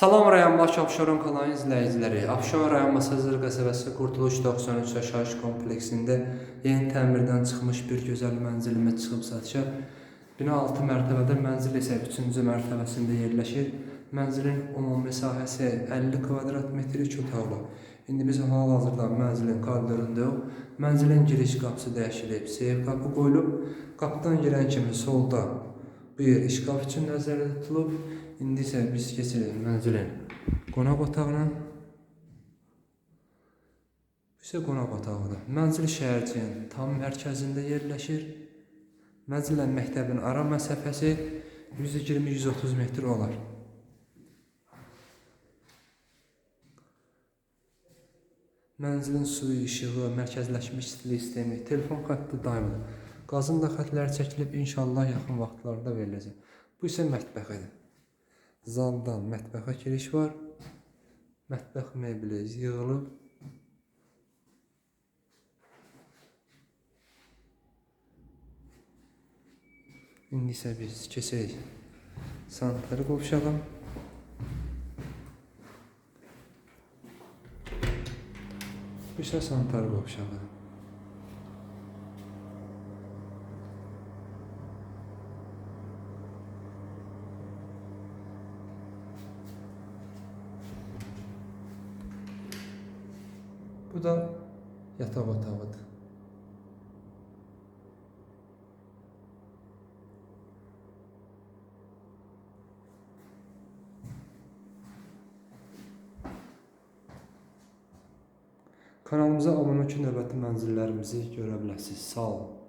Salam rayon baş Abşeron kanalı izləyiciləri. Abşeron rayon Masazır qəsəbəsi Qurtuluş 93 yaşayış kompleksində yeni təmirdən çıxmış bir gözəl mənzilimə çıxıb satışa. Bina 6 mərtəbədə, mənzil isə 3-cü mərtəbəsində yerləşir. Mənzilin ümumi sahəsi 50 kvadrat metr 2 otaqlı. İndi biz hal-hazırda mənzilin koridorundayıq. Mənzilin giriş qapısı dəyişilib, seyf qapı qoyulub. Qapıdan girən kimi solda bir işqaf üçün nəzərdə tutulub. İndi isə biz keçirik mənzilin qonaq otağına. Bu isə qonaq otağıdır. Mənzil şəhərciyin tam mərkəzində yerləşir. Mənzillə məktəbin ara məsafəsi 120-130 metr olar. Mənzilin suyu, işığı, mərkəzləşmiş istilik sistemi, telefon xətti daimidir. Qazın da xətləri çəkilib inşallah yaxın vaxtlarda veriləcək. Bu isə mətbəxidir. Zaldan mətbəxə giriş var. Mətbəx mebeli yığılıb. İndi isə biz keçək sanitari qovşağa. Bu isə sanitari qovşağı. Bu da yataq otağıdır. Kanalımıza abunə ki, növbəti mənzillərimizi görə biləsiniz. Sağ olun.